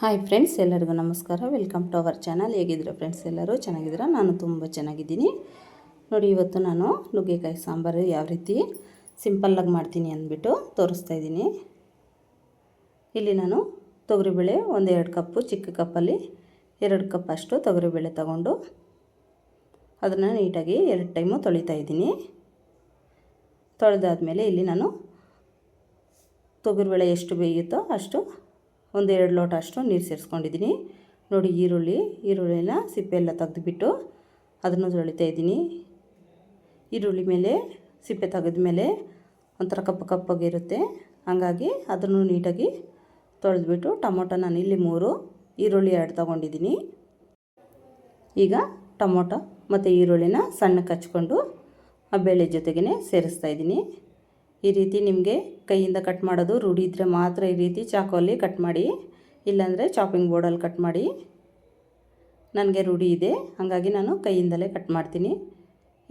Hi friends ಎಲ್ಲರಿಗೂ ನಮಸ್ಕಾರ. Welcome to our channel ಹೇಗಿದ್ದೀರಾ ಫ್ರೆಂಡ್ಸ್ ಎಲ್ಲರೂ? ಚೆನ್ನಾಗಿದ್ದೀರಾ? ನಾನು ತುಂಬ ಚೆನ್ನಾಗಿದ್ದೀನಿ. ನೋಡಿ, ಇವತ್ತು ನಾನು ನುಗ್ಗೆಕಾಯಿ ಸಾಂಬಾರು ಯಾವ ರೀತಿ ಸಿಂಪಲ್ಲಾಗಿ ಮಾಡ್ತೀನಿ ಅಂದ್ಬಿಟ್ಟು ತೋರಿಸ್ತಾ ಇದ್ದೀನಿ. ಇಲ್ಲಿ ನಾನು ತೊಗರಿಬೇಳೆ ಒಂದು ಎರಡು ಕಪ್ಪು, ಚಿಕ್ಕ ಕಪ್ಪಲ್ಲಿ ಎರಡು ಕಪ್ ಅಷ್ಟು ತೊಗರಿಬೇಳೆ ತಗೊಂಡು ಅದನ್ನು ನೀಟಾಗಿ ಎರಡು ಟೈಮು ತೊಳಿತಾ ಇದ್ದೀನಿ. ತೊಳೆದಾದ್ಮೇಲೆ ಇಲ್ಲಿ ನಾನು ತೊಗರಿಬೇಳೆ ಎಷ್ಟು ಬೇಯುತ್ತೋ ಅಷ್ಟು ಒಂದು ಎರಡು ಲೋಟ ಅಷ್ಟು ನೀರು ಸೇರಿಸ್ಕೊಂಡಿದ್ದೀನಿ. ನೋಡಿ ಈರುಳ್ಳಿ, ಈರುಳ್ಳಿನ ಸಿಪ್ಪೆ ಎಲ್ಲ ತೆಗೆದುಬಿಟ್ಟು ಅದನ್ನು ತೊಳಿತಾ ಇದ್ದೀನಿ. ಈರುಳ್ಳಿ ಮೇಲೆ, ಸಿಪ್ಪೆ ತೆಗೆದ ಮೇಲೆ ಒಂಥರ ಕಪ್ಪು ಕಪ್ಪಾಗಿರುತ್ತೆ. ಹಾಗಾಗಿ ಅದನ್ನು ನೀಟಾಗಿ ತೊಳೆದ್ಬಿಟ್ಟು ಟೊಮೊಟೊ ನಾನು ಇಲ್ಲಿ ಮೂರು, ಈರುಳ್ಳಿ ಎರಡು ತೊಗೊಂಡಿದ್ದೀನಿ. ಈಗ ಟೊಮೊಟೊ ಮತ್ತು ಈರುಳ್ಳಿನ ಸಣ್ಣಕ್ಕೆ ಹಚ್ಕೊಂಡು ಆ ಬೇಳೆ ಜೊತೆಗೇ ಸೇರಿಸ್ತಾ ಇದ್ದೀನಿ. ಈ ರೀತಿ ನಿಮಗೆ ಕೈಯಿಂದ ಕಟ್ ಮಾಡೋದು ರೂಢಿ ಇದ್ದರೆ ಮಾತ್ರ ಈ ರೀತಿ ಚಾಕುವಲ್ಲಿ ಕಟ್ ಮಾಡಿ, ಇಲ್ಲಾಂದರೆ ಚಾಪಿಂಗ್ ಬೋರ್ಡಲ್ಲಿ ಕಟ್ ಮಾಡಿ. ನನಗೆ ರೂಢಿ ಇದೆ, ಹಾಗಾಗಿ ನಾನು ಕೈಯಿಂದಲೇ ಕಟ್ ಮಾಡ್ತೀನಿ.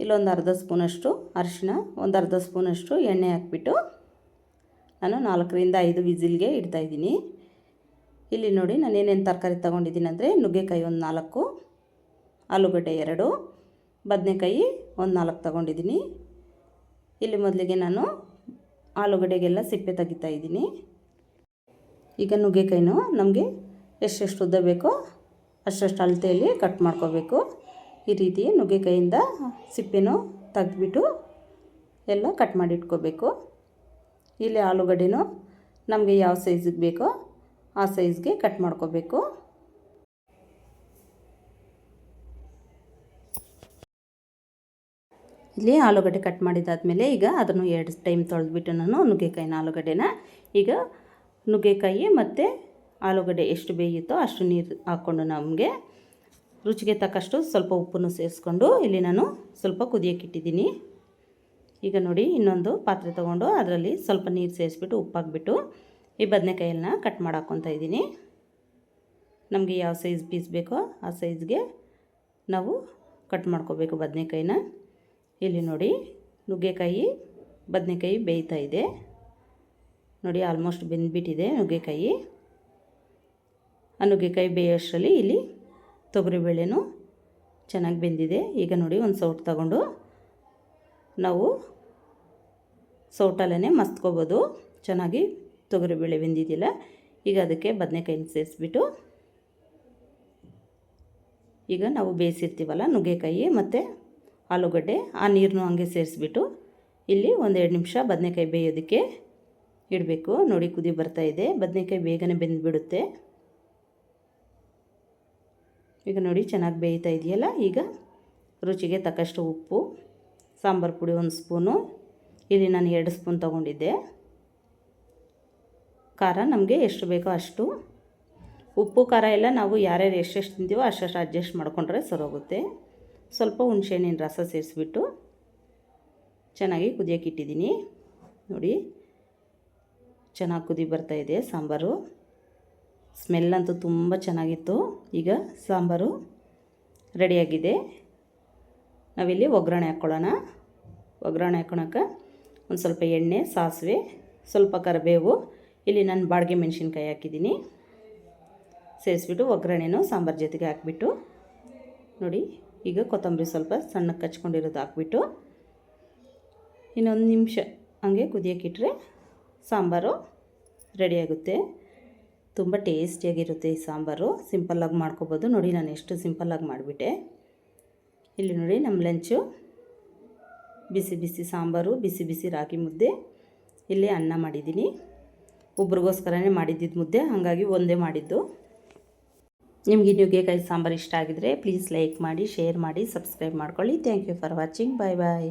ಇಲ್ಲೊಂದು ಅರ್ಧ ಸ್ಪೂನಷ್ಟು ಅರಿಶಿನ ಒಂದು ಅರ್ಧ ಸ್ಪೂನಷ್ಟು ಎಣ್ಣೆ ಹಾಕ್ಬಿಟ್ಟು ನಾನು ನಾಲ್ಕರಿಂದ ಐದು ವಿಸಿಲ್ಗೆ ಇಡ್ತಾಯಿದ್ದೀನಿ ಇಲ್ಲಿ ನೋಡಿ ನಾನು ಏನೇನು ತರಕಾರಿ ತೊಗೊಂಡಿದ್ದೀನಿ ಅಂದರೆ ನುಗ್ಗೆಕಾಯಿ ಒಂದು ನಾಲ್ಕು, ಆಲೂಗಡ್ಡೆ ಎರಡು, ಬದನೆಕಾಯಿ ಒಂದು ನಾಲ್ಕು ತೊಗೊಂಡಿದ್ದೀನಿ. ಇಲ್ಲಿ ಮೊದಲಿಗೆ ನಾನು ಆಲೂಗಡ್ಡೆಗೆಲ್ಲ ಸಿಪ್ಪೆ ತೆಗಿತಾ ಇದ್ದೀನಿ. ಈಗ ನುಗ್ಗೆಕಾಯಿನೂ ನಮಗೆ ಎಷ್ಟೆಷ್ಟು ಉದ್ದ ಬೇಕೋ ಅಷ್ಟೆಷ್ಟು ಅಳತೆಯಲ್ಲಿ ಕಟ್ ಮಾಡ್ಕೋಬೇಕು. ಈ ರೀತಿ ನುಗ್ಗೆಕಾಯಿಂದ ಸಿಪ್ಪೆನೂ ತೆಗೆದ್ಬಿಟ್ಟು ಎಲ್ಲ ಕಟ್ ಮಾಡಿ ಇಟ್ಕೋಬೇಕು ಇಲ್ಲಿ ಆಲೂಗಡ್ಡೆನೂ ನಮಗೆ ಯಾವ ಸೈಜಿಗೆ ಬೇಕೋ ಆ ಸೈಜ್ಗೆ ಕಟ್ ಮಾಡ್ಕೋಬೇಕು. ಇಲ್ಲಿ ಆಲೂಗಡ್ಡೆ ಕಟ್ ಮಾಡಿದಾದಮೇಲೆ ಈಗ ಅದನ್ನು ಎರಡು ಟೈಮ್ ತೊಳೆದ್ಬಿಟ್ಟು ನಾನು ನುಗ್ಗೆಕಾಯಿನ ಆಲೂಗಡ್ಡೆನ. ಈಗ ನುಗ್ಗೆಕಾಯಿ ಮತ್ತು ಆಲೂಗಡ್ಡೆ ಎಷ್ಟು ಬೇಯುತ್ತೋ ಅಷ್ಟು ನೀರು ಹಾಕ್ಕೊಂಡು ನಮಗೆ ರುಚಿಗೆ ತಕ್ಕಷ್ಟು ಸ್ವಲ್ಪ ಉಪ್ಪನ್ನು ಸೇರಿಸ್ಕೊಂಡು ಇಲ್ಲಿ ನಾನು ಸ್ವಲ್ಪ ಕುದಿಯೋಕ್ಕಿಟ್ಟಿದ್ದೀನಿ ಈಗ ನೋಡಿ ಇನ್ನೊಂದು ಪಾತ್ರೆ ತೊಗೊಂಡು ಅದರಲ್ಲಿ ಸ್ವಲ್ಪ ನೀರು ಸೇರಿಸ್ಬಿಟ್ಟು ಉಪ್ಪಾಕ್ಬಿಟ್ಟು ಈ ಬದನೆಕಾಯನ್ನ ಕಟ್ ಮಾಡಾಕೊತ ಇದ್ದೀನಿ. ನಮಗೆ ಯಾವ ಸೈಜ್ ಪೀಸ್ ಬೇಕೋ ಆ ಸೈಜ್ಗೆ ನಾವು ಕಟ್ ಮಾಡ್ಕೋಬೇಕು ಬದನೆಕಾಯಿನ. ಇಲ್ಲಿ ನೋಡಿ ನುಗ್ಗೆಕಾಯಿ, ಬದನೆಕಾಯಿ ಬೇಯ್ತಾ ಇದೆ. ನೋಡಿ ಆಲ್ಮೋಸ್ಟ್ ಬೆಂದ್ಬಿಟ್ಟಿದೆ ನುಗ್ಗೆಕಾಯಿ. ಆ ನುಗ್ಗೆಕಾಯಿ ಬೇಯೋಷ್ಟರಲ್ಲಿ ಇಲ್ಲಿ ತೊಗರಿಬೇಳೆನೂ ಚೆನ್ನಾಗಿ ಬೆಂದಿದೆ. ಈಗ ನೋಡಿ ಒಂದು ಸೌಟ್ ತಗೊಂಡು ನಾವು ಸೌಟಲ್ಲೇ ಮಸ್ತ್ಕೋಬೋದು. ಚೆನ್ನಾಗಿ ತೊಗರಿಬೇಳೆ ಬೆಂದಿದ್ದಿಲ್ಲ ಈಗ ಅದಕ್ಕೆ ಬದನೆಕಾಯಿನ ಸೇರಿಸ್ಬಿಟ್ಟು ಈಗ ನಾವು ಬೇಯಿಸಿರ್ತೀವಲ್ಲ ನುಗ್ಗೆಕಾಯಿ ಮತ್ತು ಆಲೂಗಡ್ಡೆ, ಆ ನೀರನ್ನು ಹಂಗೆ ಸೇರಿಸ್ಬಿಟ್ಟು ಇಲ್ಲಿ ಒಂದೆರಡು ನಿಮಿಷ ಬದನೆಕಾಯಿ ಬೇಯೋದಕ್ಕೆ ಇಡಬೇಕು. ನೋಡಿ, ಕುದಿ ಬರ್ತಾ ಇದೆ. ಬದನೆಕಾಯಿ ಬೇಗನೆ ಬೆಂದುಬಿಡುತ್ತೆ. ಈಗ ನೋಡಿ, ಚೆನ್ನಾಗಿ ಬೇಯ್ತಾ ಇದೆಯಲ್ಲ? ಈಗ ರುಚಿಗೆ ತಕ್ಕಷ್ಟು ಉಪ್ಪು, ಸಾಂಬಾರು ಪುಡಿ ಒಂದು ಸ್ಪೂನು. ಇಲ್ಲಿ ನಾನು ಎರಡು ಸ್ಪೂನ್ ತೊಗೊಂಡಿದ್ದೆ. ಖಾರ ನಮಗೆ ಎಷ್ಟು ಬೇಕೋ ಅಷ್ಟು. ಉಪ್ಪು, ಖಾರ ಎಲ್ಲ ನಾವು ಯಾರ್ಯಾರು ಎಷ್ಟೆಷ್ಟು ತಿಂತೀವೋ ಅಷ್ಟಷ್ಟು ಅಡ್ಜಸ್ಟ್ ಮಾಡಿಕೊಂಡ್ರೆ ಸರೋಗುತ್ತೆ ಸ್ವಲ್ಪ ಹುಣಸೆಹಣ್ಣಿನ ರಸ ಸೇರಿಸ್ಬಿಟ್ಟು ಚೆನ್ನಾಗಿ ಕುದಿಯೋಕ್ಕಿಟ್ಟಿದ್ದೀನಿ ನೋಡಿ, ಚೆನ್ನಾಗಿ ಕುದಿ ಬರ್ತಾ ಇದೆ ಸಾಂಬಾರು. ಸ್ಮೆಲ್ ಅಂತೂ ತುಂಬ ಚೆನ್ನಾಗಿತ್ತು. ಈಗ ಸಾಂಬಾರು ರೆಡಿಯಾಗಿದೆ. ನಾವಿಲ್ಲಿ ಒಗ್ಗರಣೆ ಹಾಕ್ಕೊಳ್ಳೋಣ ಒಗ್ಗರಣೆ ಹಾಕ್ಕೊಳಕ್ಕೆ ಒಂದು ಸ್ವಲ್ಪ ಎಣ್ಣೆ, ಸಾಸಿವೆ, ಸ್ವಲ್ಪ ಕರಿಬೇವು, ಇಲ್ಲಿ ನಾನು ಬಾಡಿಗೆ ಮೆಣಸಿನ್ಕಾಯಿ ಹಾಕಿದ್ದೀನಿ. ಸೇರಿಸ್ಬಿಟ್ಟು ಒಗ್ಗರಣೆನೂ ಸಾಂಬಾರು ಜೊತೆಗೆ ಹಾಕ್ಬಿಟ್ಟು ನೋಡಿ. ಈಗ ಕೊತ್ತಂಬರಿ ಸ್ವಲ್ಪ ಸಣ್ಣಕ್ಕೆ ಕಚ್ಕೊಂಡಿರೋದು ಹಾಕ್ಬಿಟ್ಟು ಇನ್ನೊಂದು ನಿಮಿಷ ಹಂಗೆ ಕುದಿಯೋಕ್ಕಿಟ್ರೆ ಸಾಂಬಾರು ರೆಡಿಯಾಗುತ್ತೆ ತುಂಬ ಟೇಸ್ಟಿಯಾಗಿರುತ್ತೆ ಈ ಸಾಂಬಾರು. ಸಿಂಪಲ್ಲಾಗಿ ಮಾಡ್ಕೋಬೋದು. ನೋಡಿ ನಾನು ಎಷ್ಟು ಸಿಂಪಲ್ಲಾಗಿ ಮಾಡಿಬಿಟ್ಟೆ. ಇಲ್ಲಿ ನೋಡಿ ನಮ್ಮ ಲಂಚು ಬಿಸಿ ಬಿಸಿ ಸಾಂಬಾರು, ಬಿಸಿ ಬಿಸಿ ರಾಗಿ ಮುದ್ದೆ. ಇಲ್ಲಿ ಅನ್ನ ಮಾಡಿದ್ದೀನಿ. ಒಬ್ರಿಗೋಸ್ಕರನೇ ಮಾಡಿದ್ದಿದ್ದು ಮುದ್ದೆ, ಹಾಗಾಗಿ ಒಂದೇ ಮಾಡಿದ್ದು. ನಿಮಗೆ ನುಗ್ಗೆಕಾಯಿ ಸಾಂಬಾರು ಇಷ್ಟ ಆಗಿದರೆ ಪ್ಲೀಸ್ ಲೈಕ್ ಮಾಡಿ ಶೇರ್ ಮಾಡಿ ಸಬ್ಸ್ಕ್ರೈಬ್ ಮಾಡ್ಕೊಳ್ಳಿ. Thank you for watching bye bye